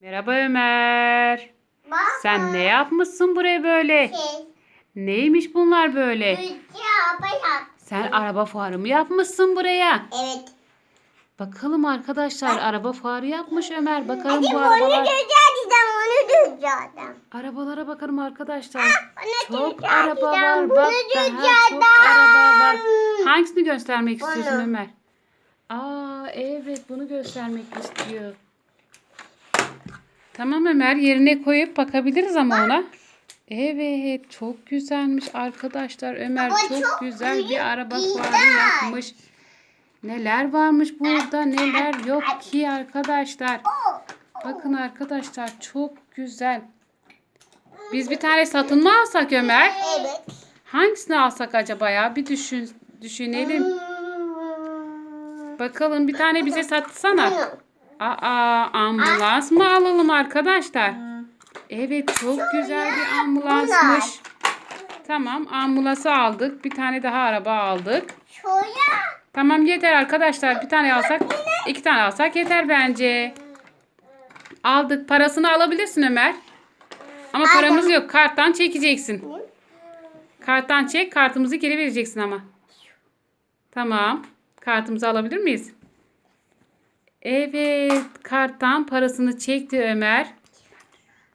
Merhaba Ömer. Bak. Sen ne yapmışsın buraya böyle? Şey, Neymiş bunlar böyle? Yap. Sen araba fuarı mı yapmışsın buraya? Evet. Bakalım arkadaşlar araba fuarı yapmış Ömer. Bakalım Hadi bu onu arabalar. düzelteceğim, onu düzelteceğim. Arabalara bakalım arkadaşlar. Onu Çok araba var. bunu Bak daha çok araba var. Hangisini göstermek Bunu. istiyorsun Ömer? Aa evet bunu göstermek istiyor. Tamam Ömer yerine koyup bakabiliriz ama ona. Evet çok güzelmiş arkadaşlar. Ömer Ama çok, çok güzel bir araba fuarı yapmış. Neler varmış burada neler yok ki arkadaşlar. Bakın arkadaşlar çok güzel. Biz bir tane satın mı alsak Ömer? Evet. Hangisini alsak acaba ya? Bir düşün, düşünelim. Bakalım bir tane bize satsana. Aa ambulans mı alalım arkadaşlar? Evet çok güzel bir ambulansmış. Tamam ambulansı aldık. Bir tane daha araba aldık. Tamam yeter arkadaşlar. Bir tane alsak, iki tane alsak yeter bence. Aldık. Parasını alabilirsin Ömer. Ama paramız yok. Karttan çekeceksin. Karttan çek. Kartımızı geri vereceksin ama. Tamam. Kartımızı alabilir miyiz? Evet. Karttan parasını çekti Ömer.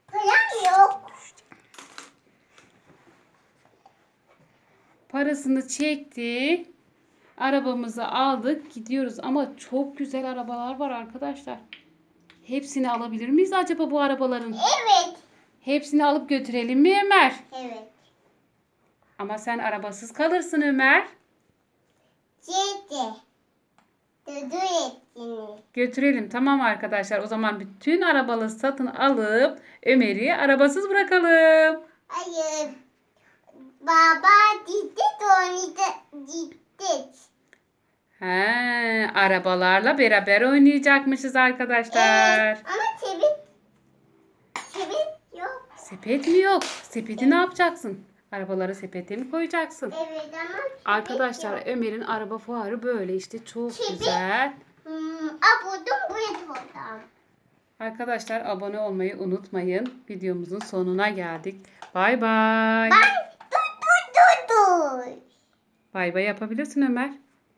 Param yok. Parasını çekti. Arabamızı aldık. Gidiyoruz ama çok güzel arabalar var arkadaşlar. Hepsini alabilir miyiz acaba bu arabaların? Evet. Hepsini alıp götürelim mi Ömer? Evet. Ama sen arabasız kalırsın Ömer. Çekti. Dudu ettiğini. Götürelim tamam arkadaşlar. O zaman bütün arabalı satın alıp Ömer'i arabasız bırakalım. Hayır. Baba da gitti. He, arabalarla beraber oynayacakmışız arkadaşlar. Evet. Ama çevik. Çevik yok. Sepet mi yok? Sepeti ne yapacaksın? Arabaları sepete mi koyacaksın? Evet ama Arkadaşlar. Ömer'in araba fuarı böyle işte çok Çevik. güzel. A buldum buraya buldum. Arkadaşlar abone olmayı unutmayın. Videomuzun sonuna geldik. Bay bay. Ben dur dur dur dur. Bay bay yapabilirsin Ömer.